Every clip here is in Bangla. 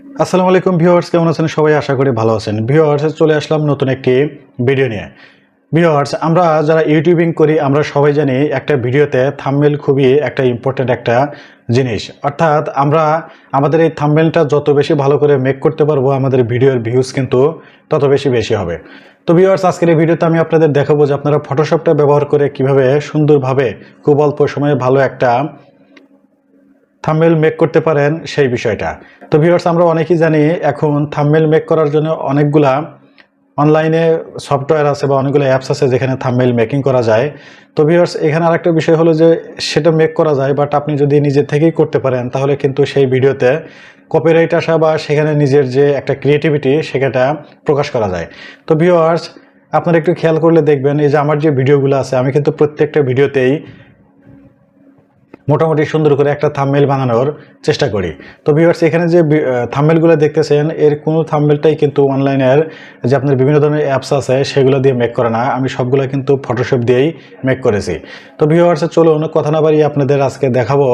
আসসালামু আলাইকুম ভিউয়ার্স, কেমন আছেন? সবাই আশা করি ভালো আছেন। ভিউয়ার্স, চলে আসলাম নতুন একটি ভিডিও নিয়ে। ভিউয়ার্স, আমরা যারা ইউটিউবিং করি, আমরা সবাই জানি একটা ভিডিওতে থাম্বনেল খুবই একটা ইম্পর্টেন্ট একটা জিনিস। অর্থাৎ আমরা আমাদের এই থামমেলটা যত বেশি ভালো করে মেক করতে পারব, আমাদের ভিডিওর ভিউজ কিন্তু তত বেশি বেশি হবে। তো ভিউয়ার্স, আজকের এই ভিডিওতে আমি আপনাদের দেখাবো যে আপনারা ফটোশপটা ব্যবহার করে কীভাবে সুন্দরভাবে খুব অল্প সময়ে ভালো একটা থাম্বনেল মেক করতে পারেন সেই বিষয়টা। তো ভিউয়ার্স আমরা অনেকেই জানি এখন থাম্বনেল মেক করার জন্য অনেকগুলা অনলাইনে সফটওয়্যার আছে বা অনেকগুলো অ্যাপস আছে যেখানে থাম্বনেল মেকিং করা যায়। তো ভিউয়ার্স এখানে আরেকটা বিষয় হলো যে সেটা মেক করা যায় বাট আপনি যদি নিজে থেকেই করতে পারেন, তাহলে কিন্তু সেই ভিডিওতে কপিরাইট আসা বা সেখানে নিজের যে একটা ক্রিয়েটিভিটি সেটা প্রকাশ করা যায়। তো ভিউয়ার্স আপনারা একটু খেয়াল করলে দেখবেন, এই যে আমার যে ভিডিওগুলো আছে, আমি কিন্তু প্রত্যেকটা ভিডিওতেই মোটামুটি সুন্দর করে একটা থাম্বনেল বানানোর চেষ্টা করি। তো ভিউয়ার্স এখানে যে থাম্বনেলগুলো দেখতেছেন, এর কোনো থাম্বনেলটাই কিন্তু অনলাইনের যে আপনার বিভিন্ন ধরনের অ্যাপস আছে, সেগুলো দিয়ে মেক করে না। আমি সবগুলো কিন্তু ফটোশপ দিয়েই মেক করেছি। তো ভিউয়ার্সে চলুন কথা না বাড়িয়ে আপনাদের আজকে দেখাবো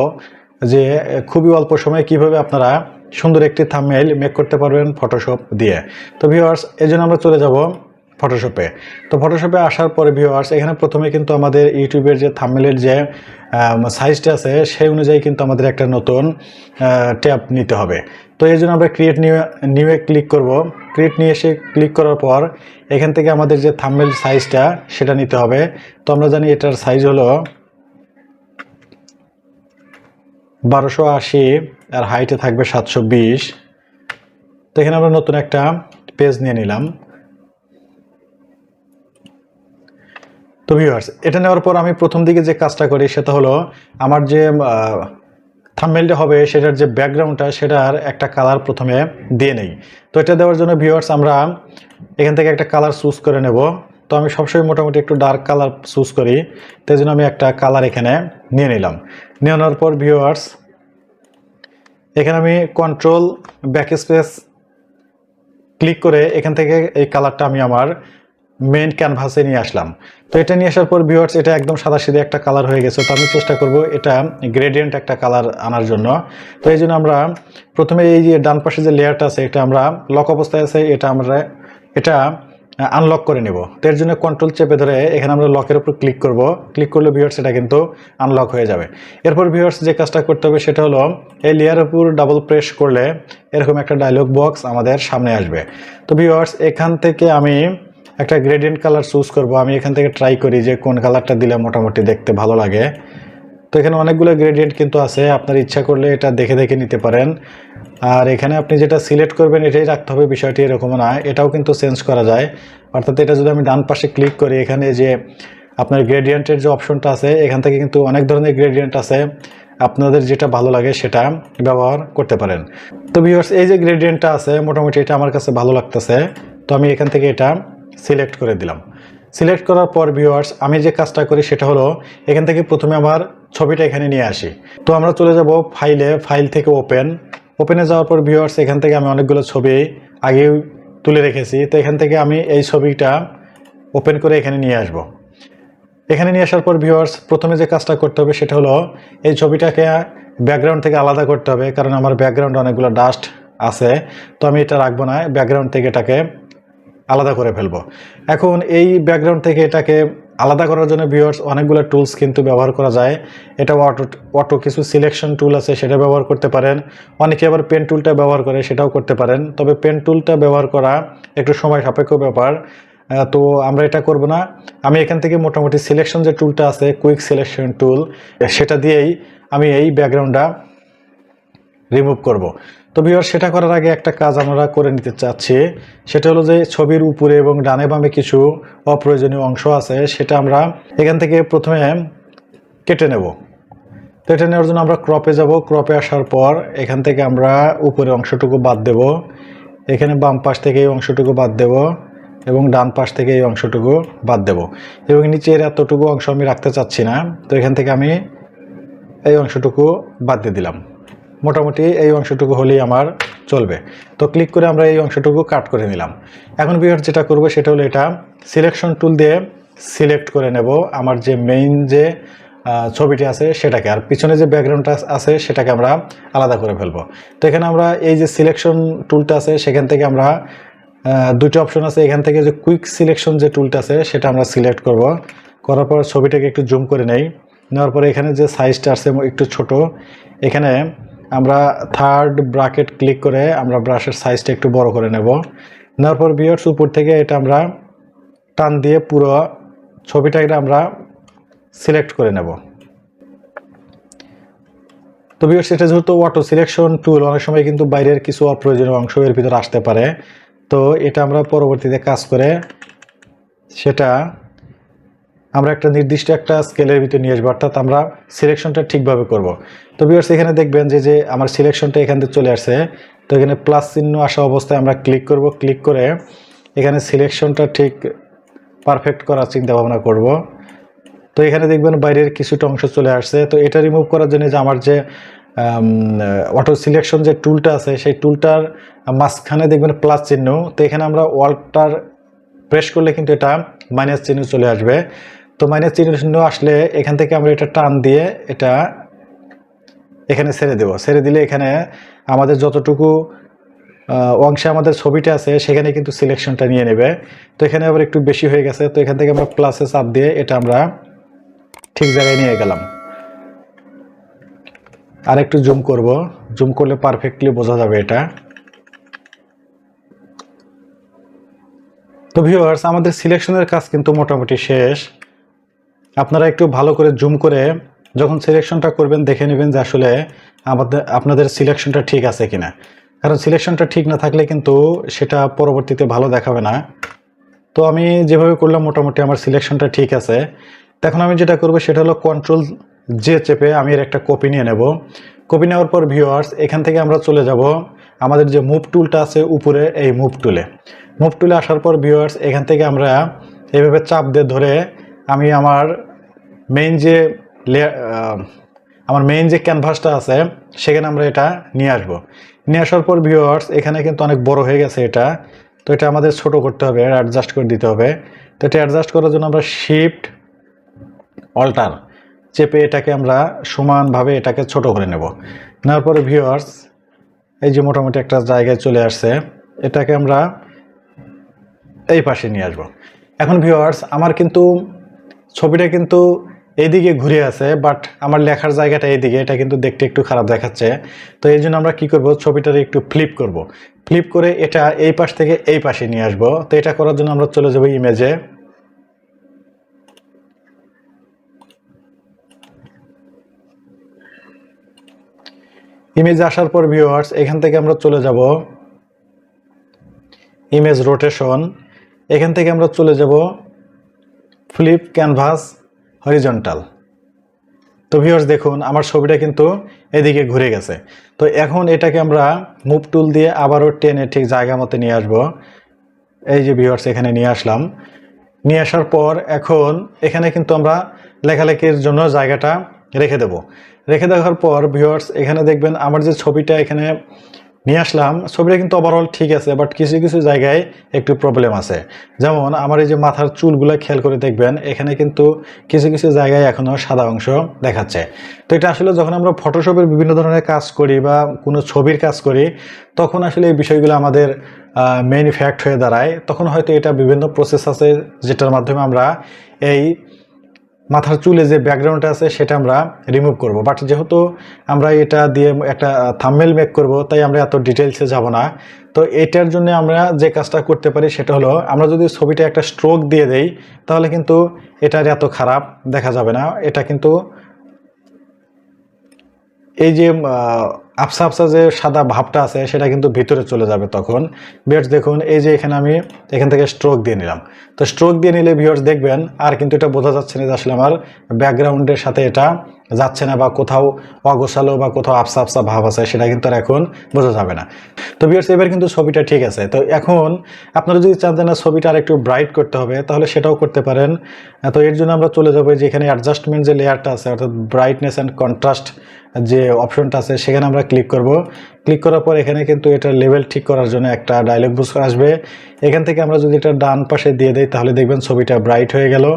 যে, খুবই অল্প সময়ে কীভাবে আপনারা সুন্দর একটি থাম্বনেল মেক করতে পারবেন ফটোশপ দিয়ে। তো ভিউয়ার্স এই আমরা চলে যাব ফটোশপে তো ফটোশপে আসার পরে ভিউয়ার্স এখানে প্রথমে কিন্তু আমাদের ইউটিউবের যে থাম্বনেলের যে সাইজটা আছে, সেই অনুযায়ী কিন্তু আমাদের একটা নতুন ট্যাব নিতে হবে। তো এই জন্য আমরা ক্রিয়েট নিউ নিউয়ে ক্লিক করব। ক্রিয়েট নিয়ে এসে ক্লিক করার পর, এখান থেকে আমাদের যে থাম্বনেল সাইজটা সেটা নিতে হবে। তো আমরা জানি এটার সাইজ হলো বারোশো আশি, আর হাইটে থাকবে সাতশো বিশ। তো এখানে আমরা নতুন একটা পেজ নিয়ে নিলাম। তো ভিউয়ার্স এটা নেওয়ার পর আমি প্রথম দিকে যে কাজটা করি সেটা হলো আমার যে থাম্বনেলটা হবে সেটার যে ব্যাকগ্রাউন্ডটা সেটার একটা কালার প্রথমে দিয়ে নেই। তো এটা দেওয়ার জন্য ভিউয়ার্স আমরা এখান থেকে একটা কালার চুজ করে নেব। তো আমি সবসময় মোটামুটি একটু ডার্ক কালার চুজ করি। তো জন্য আমি একটা কালার এখানে নিয়ে নিলাম। নিয়ে নেওয়ার পর ভিউয়ার্স এখানে আমি কন্ট্রোল ব্যাক স্পেস ক্লিক করে এখান থেকে এই কালারটা আমি আমার মেন ক্যানভাসে নিয়ে আসলাম। তো এটা নিয়ে আসার পর ভিউয়ার্স এটা একদম সাদা সিধে একটা কালার হয়ে গেছে। তো আমি চেষ্টা করব এটা গ্রেডিয়েন্ট একটা কালার আনার জন্য। তো এই জন্য আমরা প্রথমে এই যে ডান পাশে যে লেয়ারটা আছে, এটা আমরা লক অবস্থায় আছে, এটা আমরা, এটা আনলক করে নেব। তো এর জন্য কন্ট্রোল চেপে ধরে এখানে আমরা লকের উপর ক্লিক করব। ক্লিক করলে ভিউয়ার্স এটা কিন্তু আনলক হয়ে যাবে। এরপর ভিউয়ার্স যে কাজটা করতে হবে, সেটা হলো এই লেয়ারের উপর ডাবল প্রেস করলে এরকম একটা ডায়লগ বক্স আমাদের সামনে আসবে। তো ভিউয়ার্স এখান থেকে আমি একটা গ্রেডিয়েন্ট কালার চুজ করব। আমি এখান থেকে ট্রাই করি যে কোন কালারটা দিলে মোটামুটি দেখতে ভালো লাগে। তো এখানে অনেকগুলো গ্রেডিয়েন্ট কিন্তু আছে, আপনার ইচ্ছা করলে এটা দেখে দেখে নিতে পারেন। আর এখানে আপনি যেটা সিলেক্ট করবেন, এটাই রাখতে হবে, বিষয়টি এরকম না। এটাও কিন্তু চেঞ্জ করা যায়। অর্থাৎ এটা যদি আমি ডান পাশে ক্লিক করি, এখানে যে আপনার গ্রেডিয়েন্টের যে অপশনটা আছে, এখান থেকে কিন্তু অনেক ধরনের গ্রেডিয়েন্ট আছে। আপনাদের যেটা ভালো লাগে সেটা ব্যবহার করতে পারেন। তো ভিউয়ার্স এই যে গ্রেডিয়েন্টটা আছে, মোটামুটি এটা আমার কাছে ভালো লাগতেছে। তো আমি এখান থেকে এটা সিলেক্ট করে দিলাম। সিলেক্ট করার পর ভিউয়ার্স আমি যে কাজটা করি সেটা হলো এখান থেকে প্রথমে আমার ছবিটা এখানে নিয়ে আসি। তো আমরা চলে যাব ফাইলে ফাইল থেকে ওপেন ওপেনে যাওয়ার পর ভিউয়ার্স এখান থেকে আমি অনেকগুলো ছবি আগেও তুলে রেখেছি। তো এখান থেকে আমি এই ছবিটা ওপেন করে এখানে নিয়ে আসব। এখানে নিয়ে আসার পর ভিউয়ার্স প্রথমে যে কাজটা করতে হবে সেটা হলো এই ছবিটাকে ব্যাকগ্রাউন্ড থেকে আলাদা করতে হবে। কারণ আমার ব্যাকগ্রাউন্ডে অনেকগুলো ডাস্ট আছে। তো আমি এটা রাখব না। ব্যাকগ্রাউন্ড থেকে এটাকে আলাদা করে ফেলব। এখন এই ব্যাকগ্রাউন্ড থেকে এটাকে আলাদা করার জন্য ভিউয়ার্স অনেকগুলো টুলস কিন্তু ব্যবহার করা যায়। এটা অটো অটো কিছু সিলেকশন টুল আছে, সেটা ব্যবহার করতে পারেন। অনেকে আবার পেন টুলটা ব্যবহার করে, সেটাও করতে পারেন। তবে পেন টুলটা ব্যবহার করা একটু সময় সাপেক্ষ ব্যাপার। তো আমরা এটা করব না। আমি এখান থেকে মোটামুটি সিলেকশন যে টুলটা আছে কুইক সিলেকশন টুল সেটা দিয়েই আমি এই ব্যাকগ্রাউন্ডটা রিমুভ করব। তো ভিউয়ার সেটা করার আগে একটা কাজ আমরা করে নিতে চাচ্ছি। সেটা হলো যে ছবির উপরে এবং ডানে বামে কিছু অপ্রয়োজনীয় অংশ আছে, সেটা আমরা এখান থেকে প্রথমে কেটে নেব। কেটে নেওয়ার জন্য আমরা ক্রপে যাব। ক্রপে আসার পর এখান থেকে আমরা উপরে অংশটুকু বাদ দেব। এখানে বাম পাশ থেকে এই অংশটুকু বাদ দেব এবং ডান পাশ থেকে এই অংশটুকু বাদ দেব। এবং নিচের এতটুকু অংশ আমি রাখতে চাচ্ছি না, তো এখান থেকে আমি এই অংশটুকু বাদ দিয়ে দিলাম। মোটামুটি এই অংশটুকু হলেই আমার চলবে। তো ক্লিক করে আমরা এই অংশটুকু কাট করে নিলাম। এখন বিহার যেটা করব সেটা হলো এটা। সিলেকশন টুল দিয়ে সিলেক্ট করে নেব আমার যে মেইন যে ছবিটি আছে সেটাকে। আর পিছনে যে ব্যাকগ্রাউন্ডটা আছে সেটাকে আমরা আলাদা করে ফেলব। তো এখানে আমরা এই যে সিলেকশন টুলটা আছে সেখান থেকে আমরা দুটো অপশন আছে। এখান থেকে যে কুইক সিলেকশন যে টুলটা আছে সেটা আমরা সিলেক্ট করব। করার পর ছবিটাকে একটু জুম করে নেই। নেওয়ার পরে এখানে যে সাইজটা আছে একটু ছোট। এখানে আমরা থার্ড ব্রাকেট ক্লিক করে আমরা ব্রাশের সাইজটা একটু বড় করে নেব। নেওয়ার পর বিয়ার্স উপর থেকে এটা আমরা টান দিয়ে পুরো ছবিটাকে আমরা সিলেক্ট করে নেব। তো বিয়ার্স এটা যেহেতু অটো সিলেকশন টুল অনেক সময় কিন্তু বাইরের কিছু অপ্রয়োজনীয় অংশ এর ভিতরে আসতে পারে। তো এটা আমরা পরবর্তীতে কাজ করে সেটা আমরা একটা নির্দিষ্ট একটা স্কেলের ভিতরে নিয়ে আসব, অর্থাৎ আমরা সিলেকশনটা ঠিকভাবে করব। তো বিয়ার্স এখানে দেখবেন যে যে আমার সিলেকশনটা এখান থেকে চলে আসছে। তো এখানে প্লাস চিহ্ন আসা অবস্থায় আমরা ক্লিক করব। ক্লিক করে এখানে সিলেকশনটা ঠিক পারফেক্ট করার চিন্তা ভাবনা করব। তো এখানে দেখবেন বাইরের কিছুটা অংশ চলে আসছে। তো এটা রিমুভ করার জন্য যে আমার যে অটো সিলেকশন যে টুলটা আছে, সেই টুলটার মাঝখানে দেখবেন প্লাস চিহ্ন। তো এখানে আমরা ওয়ালটার প্রেস করলে কিন্তু এটা মাইনাস চিহ্ন চলে আসবে। তো মাইনাস চিহ্ন আসলে এখান থেকে আমরা এটা টান দিয়ে এটা এখানে ছেড়ে দেবো। ছেড়ে দিলে এখানে আমাদের যতটুকু অংশে আমাদের ছবিটা আছে, সেখানে কিন্তু সিলেকশনটা নিয়ে নেবে। তো এখানে আবার একটু বেশি হয়ে গেছে, তো এখান থেকে আমরা প্লাসে চাপ দিয়ে এটা আমরা ঠিক জায়গায় নিয়ে গেলাম। আর একটু জুম করব। জুম করলে পারফেক্টলি বোঝা যাবে এটা। তো ভিউয়ার্স আমাদের সিলেকশনের কাজ কিন্তু মোটামুটি শেষ। আপনারা একটু ভালো করে জুম করে যখন সিলেকশনটা করবেন, দেখে নেবেন যে আসলে আমাদের, আপনাদের সিলেকশনটা ঠিক আছে কিনা। কারণ সিলেকশনটা ঠিক না থাকলে কিন্তু সেটা পরবর্তীতে ভালো দেখাবে না। তো আমি যেভাবে করলাম, মোটামুটি আমার সিলেকশনটা ঠিক আছে। এখন আমি যেটা করব, সেটা হলো কন্ট্রোল যে চেপে আমি এর একটা কপি নিয়ে নেব। কপি নেওয়ার পর ভিউয়ার্স এখান থেকে আমরা চলে যাব আমাদের যে মুভ টুলটা আছে উপরে, এই মুভ টুলে মুভ টুলে আসার পর ভিউয়ার্স এখান থেকে আমরা এইভাবে চাপ দিয়ে ধরে আমি আমার মেইন যে আমার মেইন যে ক্যানভাসটা আছে, সেখানে আমরা এটা নিয়ে আসব। নিয়ে আসার পর ভিউয়ার্স এখানে কিন্তু অনেক বড় হয়ে গেছে এটা। তো এটা আমাদের ছোট করতে হবে অ্যাডজাস্ট করে দিতে হবে। তো এটা অ্যাডজাস্ট করার জন্য আমরা শিফট অল্টার চেপে এটাকে আমরা সমানভাবে এটাকে ছোট করে নেব। নেওয়ার পরে ভিউয়ার্স এই যে মোটামুটি একটা জায়গায় চলে আসছে, এটাকে আমরা এই পাশে নিয়ে আসব। এখন ভিউয়ার্স আমার কিন্তু ছবিটা কিন্তু এইদিকে ঘুরে আছে বাট আমার লেখার জায়গাটা এইদিকে এটা কিন্তু দেখতে একটু খারাপ দেখাচ্ছে। তো এই জন্য আমরা কি করব, ছবিটার একটু ফ্লিপ করব। ফ্লিপ করে এটা এই পাশ থেকে এই পাশে নিয়ে আসব। তো এটা করার জন্য আমরা চলে যাব ইমেজে ইমেজ আসার পর ভিউয়ার্স এখান থেকে আমরা চলে যাব ইমেজ রোটেশন এখান থেকে আমরা চলে যাব ফ্লিপ, ক্যানভাস, হরিজন্টাল। তো ভিউয়ার্স দেখুন, আমার ছবিটা কিন্তু এদিকে ঘুরে গেছে। তো এখন এটাকে আমরা মুভ টুল দিয়ে আবারও টেনে ঠিক জায়গা মতো নিয়ে আসব। এই যে ভিউয়ার্স এখানে নিয়ে আসলাম। নিয়ে আসার পর এখন এখানে কিন্তু আমরা লেখালেখির জন্য জায়গাটা রেখে দেব। রেখে দেওয়ার পর ভিউয়ার্স এখানে দেখবেন আমার যে ছবিটা এখানে নিয়ে আসলাম। ছবিটা কিন্তু ওভারঅল ঠিক আছে বাট কিছু কিছু জায়গায় একটু প্রবলেম আছে। যেমন আমার এই যে মাথার চুলগুলো খেয়াল করে দেখবেন, এখানে কিন্তু কিছু কিছু জায়গায় এখনও সাদা অংশ দেখাচ্ছে। তো এটা আসলে যখন আমরা ফটোশপের বিভিন্ন ধরনের কাজ করি বা কোনো ছবির কাজ করি, তখন আসলে এই বিষয়গুলো আমাদের মেইন ফ্যাক্ট হয়ে দাঁড়ায়। তখন হয়তো এটা বিভিন্ন প্রসেস আছে, যেটার মাধ্যমে আমরা এই মাথার চুলে যে ব্যাকগ্রাউন্ডটা আছে, সেটা আমরা রিমুভ করব। বাট যেহেতু আমরা এটা দিয়ে একটা থাম্বেল মেক করব, তাই আমরা এত ডিটেলসে যাব না। তো এটার জন্য আমরা যে কাজটা করতে পারি, সেটা হলো, আমরা যদি ছবিটা একটা স্ট্রোক দিয়ে দেই, তাহলে কিন্তু এটার এত খারাপ দেখা যাবে না। এটা কিন্তু এই যে আফসা আফসা যে সাদা ভাবটা আছে, সেটা কিন্তু ভিতরে চলে যাবে তখন। ভিউয়ার্স দেখুন, এই যে এখানে আমি এখান থেকে স্ট্রোক দিয়ে নিলাম। তো স্ট্রোক দিয়ে নিলে ভিউয়ার্স দেখবেন, আর কিন্তু এটা বোঝা যাচ্ছে না যে আসলে আমার ব্যাকগ্রাউন্ডের সাথে এটা যাচ্ছে না বা কোথাও অগোছালো বা কোথাও আফসা আফসা ভাব আছে, সেটা কিন্তু এখন বোঝা যাবে না। তো ভিউয়ার্স এবার কিন্তু ছবিটা ঠিক আছে। তো এখন আপনারা যদি চান যে না, ছবিটা আর একটু ব্রাইট করতে হবে, তাহলে সেটাও করতে পারেন। তো এর জন্য আমরা চলে যাব যে এখানে অ্যাডজাস্টমেন্ট যে লেয়ারটা আছে, অর্থাৎ ব্রাইটনেস অ্যান্ড কন্ট্রাস্ট যে অপশনটা আছে, সেখানে আমরা ক্লিক করব। ক্লিক করার পর এখানে কিন্তু এটার লেভেল ঠিক করার জন্য একটা ডায়লগ বক্স আসবে। এখান থেকে আমরা যদি এটা ডান পাশে দিয়ে দেই, তাহলে দেখবেন ছবিটা ব্রাইট হয়ে গেল।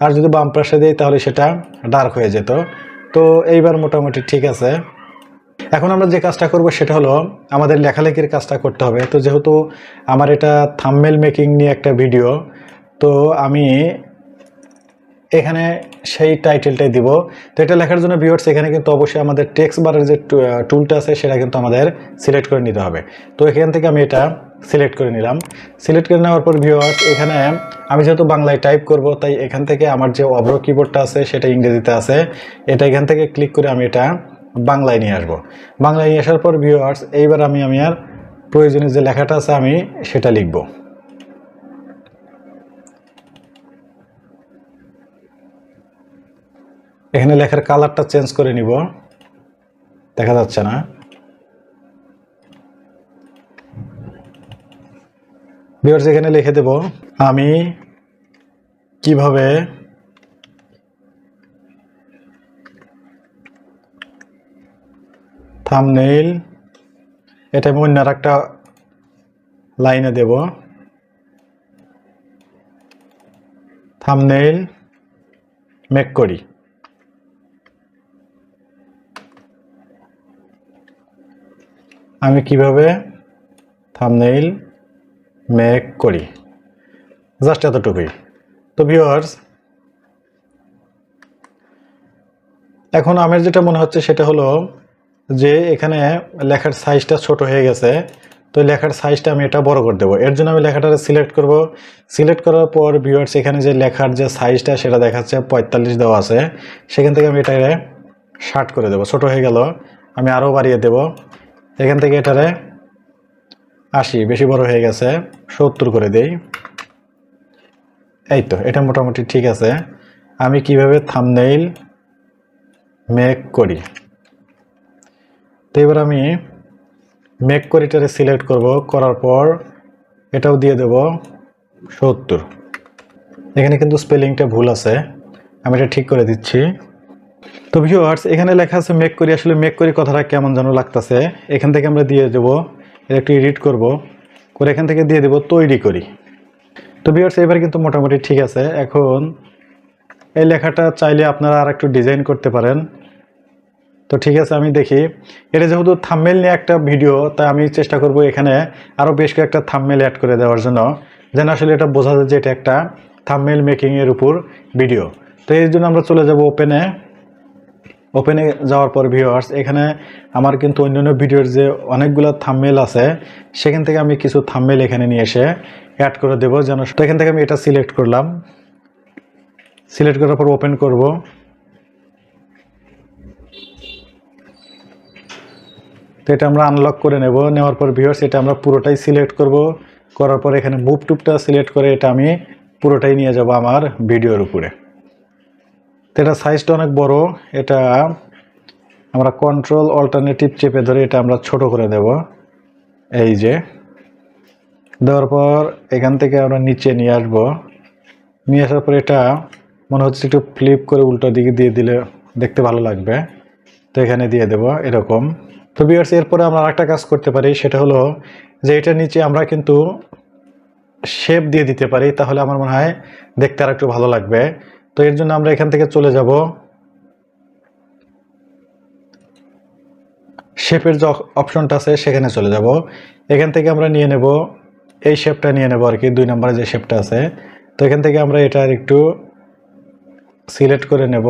আর যদি বাম পাশে দিই, তাহলে সেটা ডার্ক হয়ে যেত। তো এইবার মোটামুটি ঠিক আছে। এখন আমরা যে কাজটা করব, সেটা হলো আমাদের লেখালেখির কাজটা করতে হবে। তো যেহেতু আমার এটা থাম্বনেল মেকিং নিয়ে একটা ভিডিও তো আমি এখানে সেই টাইটেলটাই দিব। তো এটা লেখার জন্য ভিউয়ার্স এখানে কিন্তু অবশ্যই আমাদের টেক্সট বারের যে টুলটা আছে, সেটা কিন্তু আমাদের সিলেক্ট করে নিতে হবে। তো এখান থেকে আমি এটা সিলেক্ট করে নিলাম। সিলেক্ট করে নেওয়ার পর ভিউয়ার্স এখানে আমি যেহেতু বাংলায় টাইপ করব, তাই এখান থেকে আমার যে অব্র কিবোর্ডটা আছে, সেটা ইংরেজিতে আছে। এটা এখান থেকে ক্লিক করে আমি এটা বাংলায় নিয়ে আসব। বাংলায় নিয়ে আসার পর ভিউয়ার্স এইবার আমি আমি আর প্রয়োজনীয় যে লেখাটা আছে, আমি সেটা লিখব। এখানে লেখার কালারটা চেঞ্জ করে নিব। দেখা যাচ্ছে না। ভিউয়ার্স এখানে লিখে দেব, আমি কীভাবে থামনেইল এটা আমি অন্য একটা লাইনে দেব। থামনেইল মেক করি। আমি কীভাবে থামনেইল মেক করি? জাস্ট এতটুকুই। তো ভিউয়ার্স এখন আমার যেটা মনে হচ্ছে সেটা হলো যে এখানে লেখার সাইজটা ছোট হয়ে গেছে, তো লেখার সাইজটা আমি এটা বড় করে দেবো। এর জন্য আমি লেখাটা সিলেক্ট করব। সিলেক্ট করার পর ভিউয়ার্স এখানে যে লেখার যে সাইজটা সেটা দেখাচ্ছে, পঁয়তাল্লিশ দেওয়া আছে। সেখান থেকে আমি এটাকে ষাট করে দেবো। ছোট হয়ে গেল। আমি আরও বাড়িয়ে দেব। এখান থেকে এটারে আশি, বেশি বড় হয়ে গেছে, সত্তর করে দেই। এই তো, এটা মোটামুটি ঠিক আছে। আমি কীভাবে থামনেইল মেক করি? তো এবার আমি মেক করিটারে সিলেক্ট করব, করার পর এটাও দিয়ে দেব সত্তর। এখানে কিন্তু স্পেলিংটা ভুল আছে, আমি এটা ঠিক করে দিচ্ছি। তো ভিউয়ার্স এখানে লেখা আছে মেক করি। আসলে মেক করি কথাটা কেমন যেন লাগতেছে। এখান থেকে আমরা দিয়ে দেবো এটা একটু এডিট করব, করে এখান থেকে দিয়ে দেব, তৈরি করি। তো ভিউয়ার্স এবার কিন্তু মোটামুটি ঠিক আছে। এখন এই লেখাটা চাইলে আপনারা আর একটু ডিজাইন করতে পারেন। তো ঠিক আছে, আমি দেখি। এটা যেহেতু থাম্মেল নিয়ে একটা ভিডিও তাই আমি চেষ্টা করব এখানে আরও বেশ কয়েকটা থাম্মেল অ্যাড করে দেওয়ার জন্য। যেন আসলে এটা বোঝা যায় যে এটা একটা থাম্মেল মেকিংয়ের উপর ভিডিও তো এই জন্য আমরা চলে যাব ওপেনে ওপেনে যাওয়ার পর ভিউয়ার্স এখানে আমার কিন্তু অন্যান্য ভিডিওর যে অনেকগুলো থাম্মেল আছে, সেখান থেকে আমি কিছু থাম্মেল এখানে নিয়ে এসে অ্যাড করে দেবো যেন তো এখান থেকে আমি এটা সিলেক্ট করলাম। সিলেক্ট করার পর ওপেন করব। তো এটা আমরা আনলক করে নেব। নেওয়ার পর ভিউয়ার্স এটা আমরা পুরোটাই সিলেক্ট করব। করার পর এখানে মুভ টুপটা সিলেক্ট করে এটা আমি পুরোটাই নিয়ে যাব আমার ভিডিওর উপরে। তো এটা সাইজটা অনেক বড়। এটা আমরা কন্ট্রোল অল্টারনেটিভ চেপে ধরে এটা আমরা ছোট করে দেব। এই যে। দেওয়ার পর এখান থেকে আমরা নিচে নিয়ে আসব। নিয়ে আসার পর এটা মনে হচ্ছে একটু ফ্লিপ করে উল্টো দিকে দিয়ে দিলে দেখতে ভালো লাগবে। তো এখানে দিয়ে দেব এরকম। তো বিয়ার্স এরপরে আমরা আরেকটা কাজ করতে পারি, সেটা হলো যে এটা নিচে আমরা কিন্তু শেপ দিয়ে দিতে পারি, তাহলে আমার মনে হয় দেখতে আর একটু ভালো লাগবে। তো এর জন্য আমরা এখান থেকে চলে যাব। শেপের যে অপশনটা আছে, সেখানে চলে যাব। এখান থেকে আমরা নিয়ে নেব, এই শেপটা নিয়ে নেব আর কি দুই নম্বরে যে শেপটা আছে। তো এখান থেকে আমরা এটা আর একটু সিলেক্ট করে নেব।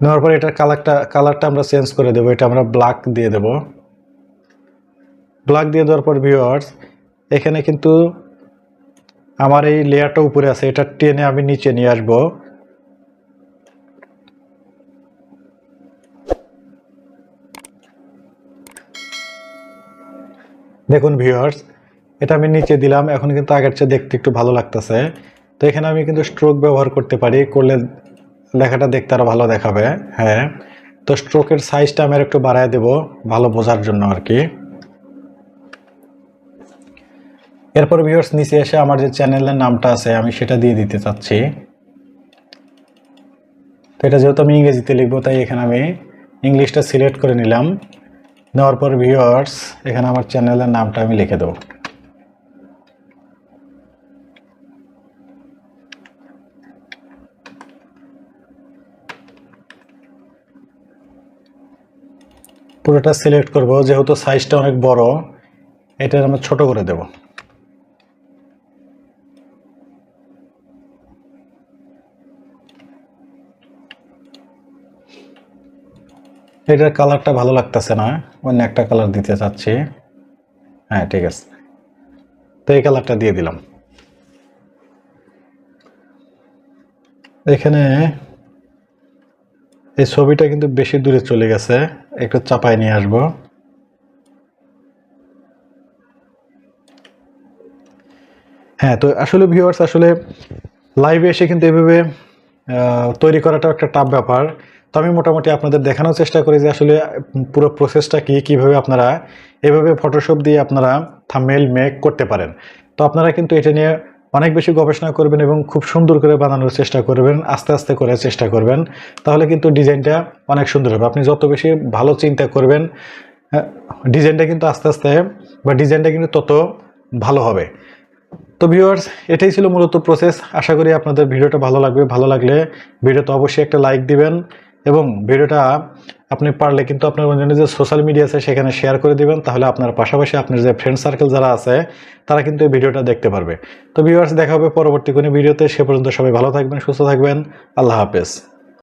নেওয়ার পর এটার কালারটা কালারটা আমরা চেঞ্জ করে দেবো, এটা আমরা ব্ল্যাক দিয়ে দেব। ব্ল্যাক দিয়ে দেওয়ার পর ভিউয়ার্স, এখানে কিন্তু আমার এই লেয়ারটা উপরে আছে, এটা টেনে আমি নিচে নিয়ে আসব। দেখুন ভিউয়ার্স এটা আমি নিচে দিলাম, এখন কিন্তু আগের চেয়ে দেখতে একটু ভালো লাগতেছে। তো এখানে আমি কিন্তু স্ট্রোক ব্যবহার করতে পারি, করলে লেখাটা দেখতে আরও ভালো দেখাবে হ্যাঁ। তো স্ট্রোকের সাইজটা আমি একটু বাড়ায় দেব, ভালো বোঝার জন্য আর কি। এরপর ভিউয়ার্স নিচে এসে আমার যে চ্যানেলের নামটা আছে, আমি সেটা দিয়ে দিতে চাচ্ছি। তো এটা যেহেতু আমি ইংরেজিতে লিখব, তাই এখানে আমি ইংলিশটা সিলেক্ট করে নিলাম। নেওয়ার পর ভিউয়ার্স এখানে আমার চ্যানেলের নামটা আমি লিখে দেবো। পুরোটা সিলেক্ট করব, যেহেতু সাইজটা অনেক বড় এটা আমরা ছোট করে দেবো। এটার কালারটা ভালো লাগতেছে না। অন্য একটা কালার দিতে চাচ্ছি। হ্যাঁ ঠিক আছে। তো এই কালারটা দিয়ে দিলাম। এখানে এই ছবিটা কিন্তু বেশি দূরে চলে গেছে। একটু চাপায় নিয়ে আসব। হ্যাঁ তো আসলে ভিউয়ার্স আসলে লাইভে এসে কিন্তু এভাবে তৈরি করাটাও একটা টাফ ব্যাপার। তো আমি মোটামুটি আপনাদের দেখানোর চেষ্টা করি যে আসলে পুরো প্রসেসটা কী, কীভাবে আপনারা এভাবে ফটোশপ দিয়ে আপনারা থামেল মেক করতে পারেন। তো আপনারা কিন্তু এটা নিয়ে অনেক বেশি গবেষণা করবেন এবং খুব সুন্দর করে বানানোর চেষ্টা করবেন, আস্তে আস্তে করে চেষ্টা করবেন। তাহলে কিন্তু ডিজাইনটা অনেক সুন্দর হবে। আপনি যত বেশি ভালো চিন্তা করবেন ডিজাইনটা কিন্তু আস্তে আস্তে বা ডিজাইনটা কিন্তু তত ভালো হবে। তো ভিউয়ার্স এটাই ছিল মূলত প্রসেস আশা করি আপনাদের ভিডিওটা ভালো লাগবে। ভালো লাগলে ভিডিওতে অবশ্যই একটা লাইক দিবেন। এবং ভিডিওটা আপনি পারলে কিন্তু আপনার যে সোশ্যাল মিডিয়া আছে সেখানে শেয়ার করে দেবেন, তাহলে আপনার পাশাপাশি আপনার যে ফ্রেন্ড সার্কেল যারা আছে, তারা কিন্তু এই ভিডিওটা দেখতে পারবে। তো ভিউয়ার্স দেখা হবে পরবর্তী কোনো ভিডিওতে সে পর্যন্ত সবাই ভালো থাকবেন, সুস্থ থাকবেন, আল্লাহ হাফেজ।